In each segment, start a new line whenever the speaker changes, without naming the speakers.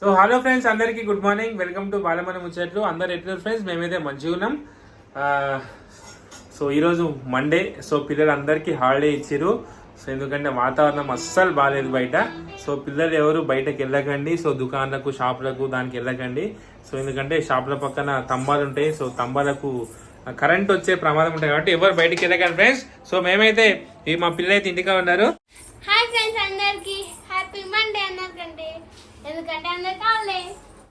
So hello friends అందరికీ good morning welcome to Balamani ముచ్చట్లు అందరు ఎట్లున్నారు ఫ్రెండ్స్ మేమైతే మంచిగా ఉన్నాం. సో ఈరోజు మండే సో పిల్లలందరికీ హాలిడే ఇచ్చారు సో ఎందుకంటే వాతావరణం అస్సలు బాగాలేదు బయట. సో పిల్లలు ఎవరు బయటకు వెళ్ళకండి. సో దుకాణాలకు షాపులకు దానికి వెళ్ళకండి. సో ఎందుకంటే షాపుల పక్కన తంబాలు ఉంటాయి. సో తంబాలకు కరెంట్ వచ్చే ప్రమాదం ఉంటాయి కాబట్టి ఎవరు బయటకు వెళ్ళకండి ఫ్రెండ్స్ సో మేమైతే ఈ మా పిల్లలు అయితే ఇంటిగా ఉన్నారు.
హాయ్ ఫ్రెండ్స్ అందరికి. ఎందుకంటే అందరికి కావాలి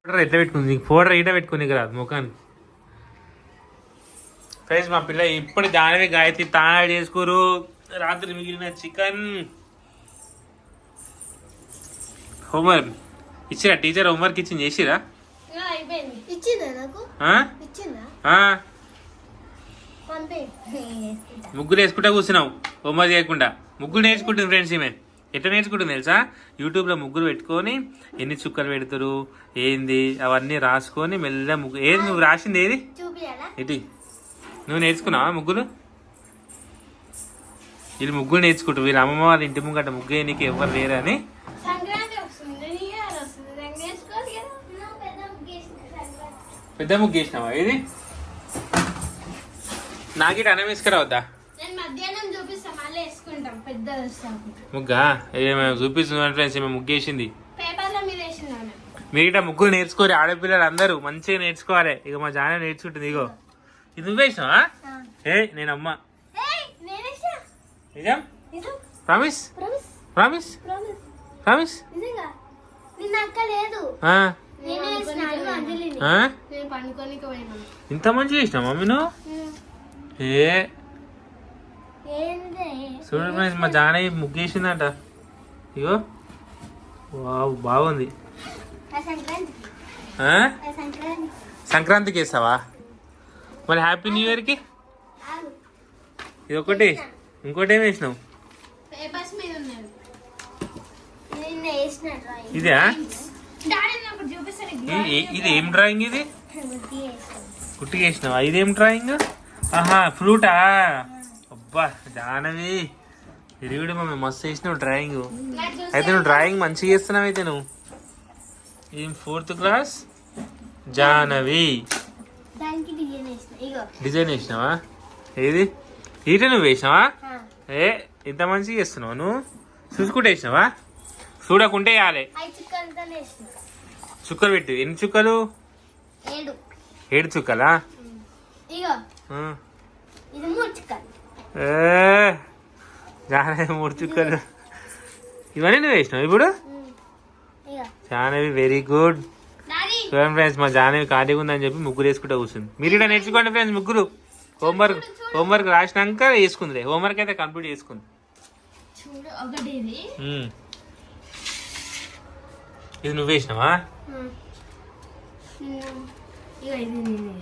పౌడర్ ఎట్లా పెట్టుకుంది? నీకు పౌడర్ ఈట పెట్టుకుని రాదు ముఖానికి ఫ్రెండ్స్ మా పిల్ల ఇప్పుడు దానివి గాయత్రి తాళాలు చేసుకోరు రాత్రి మిగిలిన చికెన్. హోంవర్క్. ఇచ్చిరా? టీచర్ హోంవర్క్ ఇచ్చింది చేసిరా? ముగ్గురు వేసుకుంటా కూర్చున్నావు హోంవర్క్ చేయకుండా. ముగ్గురు నేర్చుకుంటుంది ఫ్రెండ్స్ ఈమె. ఎట్లా నేర్చుకుంటుంది తెలుసా? యూట్యూబ్లో ముగ్గురు పెట్టుకొని ఎన్ని చుక్కలు పెడతారు ఏంది అవన్నీ రాసుకొని మెల్ల ముగ్గురు ఏది నువ్వు రాసింది ఏది? ఏంటి? నువ్వు నేర్చుకున్నావా ముగ్గురు వీళ్ళు ముగ్గురు నేర్చుకుంటారు. వీళ్ళ అమ్మమ్మ వాళ్ళ ఇంటి ముంగట ముగ్గు నీకు ఎవరు లేరని
సంక్రాంతి వస్తుంది న్యూ ఇయర్ వస్తుంది. దాన్ని నేర్చుకోవాలి కదా? నా పెద్ద
ముగ్గు వేసినావా? ఏది? నాకిట అన్నం వేసుకురావద్దా?
వేసుకుంటాం పెద్ద
ముగ్గా? ఏమో చూపిస్తుంది ఫ్రెండ్స్ ఏమో ముగ్గు వేసింది
పేపర్ల మీద వేసినాను
మిగతా ముగ్గురు నేర్చుకోరు ఆడపిల్లలు అందరూ మంచిగా నేర్చుకోవాలి. ఇక మా జాన నేర్చుకుంటుంది ఇగో. ఇది నువ్వు వేసినావా? ఏ నేను అమ్మ నిజం? ప్రామిస్?
ప్రామిస్.
ప్రామిస్? ఇంత మంచిగా వేసినావు మమ్మీ నువ్వు? ఏ? చూడండి ఫ్రెండ్స్ మా జానయ్య ముగ్గేసిందంట. ఇగో. వావ్ బాగుంది. సంక్రాంతికి వేస్తావా మరి హ్యాపీ న్యూ ఇయర్కి. ఇది ఒకటి. ఇంకోటి ఏం వేసినావు? ఇదా? ఇది ఏ- ఇది ఏం డ్రాయింగ్ ఇది? కుట్టిగా వేసినావా? ఇదేం డ్రాయింగ్? ఆహా ఫ్రూటా? అబ్బా జానవి. తిరుగుడు మమ్మీ మస్తు వేసినావు డ్రాయింగ్ అయితే నువ్వు డ్రాయింగ్ మంచిగా చేస్తున్నావు అయితే నువ్వు. ఏం ఫోర్త్ క్లాస్ జానవి.
డిజైన్
వేసినావా? ఏది? ఈట నువ్వు వేసినావా? ఏ ఇంత మంచిగా చేస్తున్నావు నువ్వు? చూసుకుంటే వేసినావా? చూడకుంటే వేయాలి. చుక్కలు పెట్టు. ఎన్ని చుక్కలు?
ఏడు.
ఏడు చుక్కలా.
ఇది మూడు చుక్కలు
ఇవన్నీ నువ్వు వేసినావు ఇప్పుడు? జానవి వెరీ గుడ్
డాడీ
చూడండి ఫ్రెండ్స్ మా జానవి ఖాళీగా ఉందని చెప్పి ముగ్గురు వేసుకుంటూ కూర్చుంది. మీరు ఇక్కడ నేర్చుకోండి ఫ్రెండ్స్ ముగ్గురు. హోంవర్క్ హోంవర్క్ రాసినాక వేసుకుంది హోంవర్క్ అయితే కంప్లీట్ చేసుకుంది.
ఇది.
నువ్వు వేసినావా?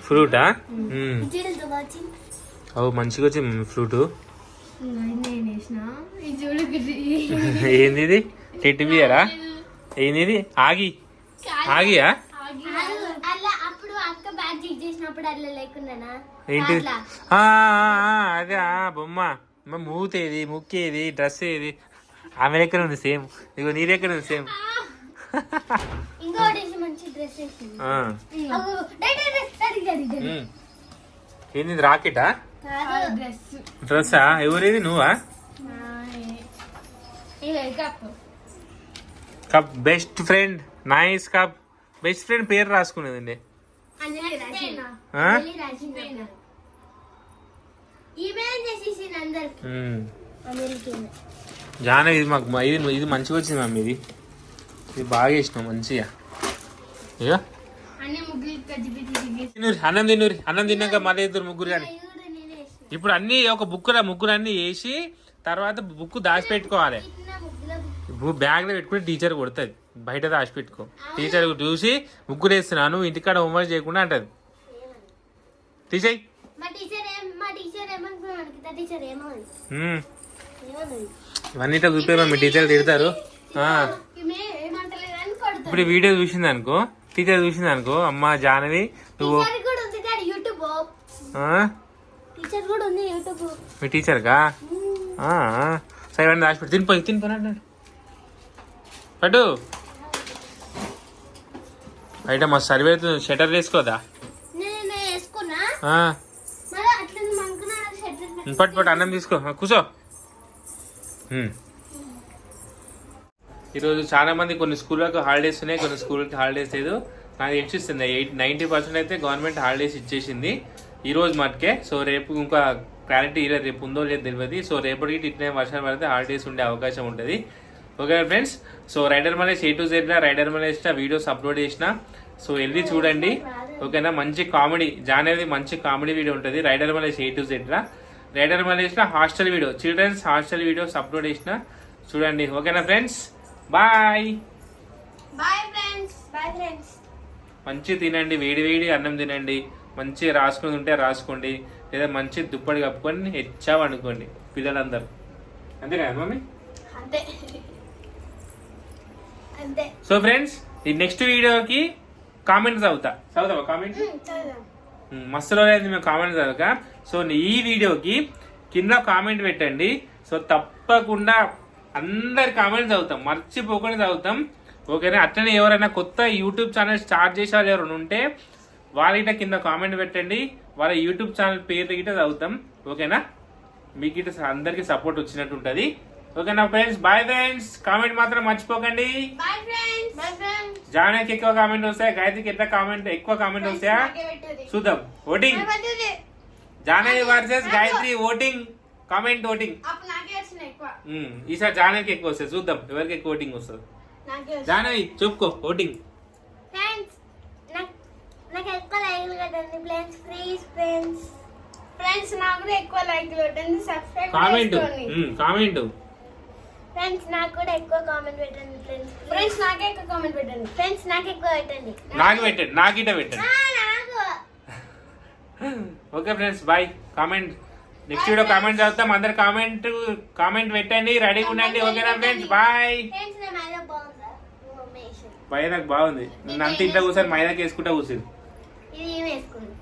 ఫ్రూటా అవు మంచిగా వచ్చింది ఫ్రూట్. ఏంది ఇది టెట్టి బియరా ఏంది ఇది ఆగి. ఆగియా?
ఆగు. అలా అప్పుడు అక్క బ్యాగ్ చెక్ చేసినప్పుడు అట్లా లేకుండానా?
ఏంటి అదే ఆ, బొమ్మ. మూతేది ముక్కేది డ్రెస్ ఏది. ఆమె దగ్గర ఉంది సేమ్. ఇగో నీ దగ్గర ఉంది సేమ్. ఏంది రాకెటా? డ్రెస్సా ఎవరేది నువ్వా? Cup best friend. Nice cup. Best friend పేరు రాసుకునేదండి. ఉమ్.
అందరికి?
జాన ఇది మాకు మ- ఇది ఇది మంచిగా వచ్చింది మమ్మీ ఇది. ఇది బాగా వేసినావు మంచిగా. ఇక
అన్ని
తిన్నూరి అన్నం తిన్నూరి అన్నం తిన్నాక మళ్ళీ ఇద్దరు ముగ్గురు కానీ. ఇప్పుడు అన్ని ఒక బుక్కుల ముగ్గురు అన్ని వేసి తర్వాత బుక్ దాచిపెట్టుకోవాలి. ఇప్పుడు బ్యాగ్లో పెట్టుకుని టీచర్ కొడుతుంది. బయట దాచిపెట్టుకో. టీచర్ చూసి ముగ్గురు వేస్తున్నాను ఇంటికాడ హోంవర్క్ చేయకుండా అంటది. టీచర్
మా
ఇవన్నీ చూపే మీ టీచర్ తిడతారు. ఇప్పుడు వీడియో చూసింది అనుకో టీచర్ చూసింది అనుకో అమ్మ జానవి నువ్వు
టీచర్ కూడా ఉంది యూట్యూబ్
మీ టీచర్గా సరే ఇవన్నీ దాచిపెట్టి తినిపోయి తినిపోయి అన్నాడు పట్టు. బయట మా సర్వే షటర్ వేసుకోదా? పట్టు పట్టు అన్నం తీసుకో. కూసో ఉమ్. ఈరోజు చాలా మంది కొన్ని స్కూళ్ళకు హాలిడేస్ ఉన్నాయి కొన్ని స్కూల్కి హాలిడేస్ లేదు. నాకు తెలిసిస్తుంది ఎయిట్ నైంటీ పర్సెంట్ అయితే గవర్నమెంట్ హాలిడేస్ ఇచ్చేసింది. ఈ రోజు మటుకే. సో రేపు ఇంకా క్లారిటీ ఇలా రేపు ఉందో లేదో తెలియదు సో రేపటికి ఇట్లనే వర్షాలు పడితే హాలిడేస్ ఉండే అవకాశం ఉంటుంది. Okay friends? So rider Malesh A to Z rider Malesh videos upload చేసిన. సో వెళ్ళి చూడండి. ఓకేనా? మంచి కామెడీ జానేది మంచి కామెడీ వీడియో ఉంటుంది. Rider Malesh A to Z rider Malesh hostel video childrens hostel videos upload చేసిన. చూడండి. ఓకేనా friends? Bye!
Bye friends. Bye friends.
మంచి తినండి. వేడి వేడి అన్నం తినండి. మంచి రాసుకుని ఉంటే రాసుకోండి లేదా మంచి దుప్పటి కప్పుకొని హెచ్చా అనుకోండి పిల్లలందరూ. అంతే కదా మమ్మీ?
అంతే. అంతే.
సో ఫ్రెండ్స్ ఈ నెక్స్ట్ వీడియోకి కామెంట్ చదువుతా. చదువుతావా కామెంట్ మస్తు రోజు మేము కామెంట్ చదవక. సో ఈ వీడియోకి కింద కామెంట్ పెట్టండి. సో తప్పకుండా అందరి కామెంట్స్ చదువుతాం. మర్చిపోకుండా చదువుతాం. ఓకేనా? అట్లనే ఎవరైనా కొత్త యూట్యూబ్ ఛానల్ స్టార్ట్ చేసే వాళ్ళు ఎవరైనా ఉంటే వాళ్ళ గిట్ట కింద కామెంట్ పెట్టండి. వాళ్ళ యూట్యూబ్ ఛానల్ పేరు గిట్ట చదువుతాం. ఓకేనా? మీకు గిట్ట అందరికి సపోర్ట్ వచ్చినట్టు ఉంటుంది. ఓకేనా ఫ్రెండ్స్? బాయ్ ఫ్రెండ్స్ కామెంట్ మాత్రం మర్చిపోకండి. జానాకి ఎక్కువ కామెంట్ వస్తాయి? గాయత్రికి ఎట్లా కామెంట్ ఎక్కువ కామెంట్ వస్తాయా? చూద్దాం. Voting Janavi versus Gayatri voting comment voting ఈసారి జానవికి ఎక్కువ వస్తుంది చూద్దాం. ఎవరికి ఎక్కువ ఓటింగ్ వస్తుంది?
నాకే
జానవి చెప్పుకో ఓటింగ్
ఫ్రెండ్స్ నాకు నాకు ఎక్కువ లైక్లు కట్టండి ఫ్రెండ్స్ ప్లీజ్ ఫ్రెండ్స్ ఫ్రెండ్స్ నాకు ఎక్కువ లైక్లు కట్టండి సబ్స్క్రైబ్
కామెంట్ కామెంట్
ఫ్రెండ్స్ నాకు కూడా ఎక్కువ కామెంట్ పెట్టండి ఫ్రెండ్స్ ఫ్రెండ్స్ నాకే ఎక్కువ కామెంట్ పెట్టండి. ఫ్రెండ్స్ నాకు ఎక్కువ పెట్టండి.
నాకు పెట్టండి నాకు ఇట పెట్టండి. Okay friends bye comment next video comment చదువుతాం. అందరు కామెంట్ కామెంట్ పెట్టండి. రెడీగా ఉండండి. ఓకేనా ఫ్రెండ్స్ బాయ్
ఫ్రెండ్స్ నా మైదా
బాగుందా. నన్ను అంత ఇంట్లో కూర్చొని మైదాకి వేసుకుంటా కూర్చుంది.
ఇది ఏం వేసుకుంది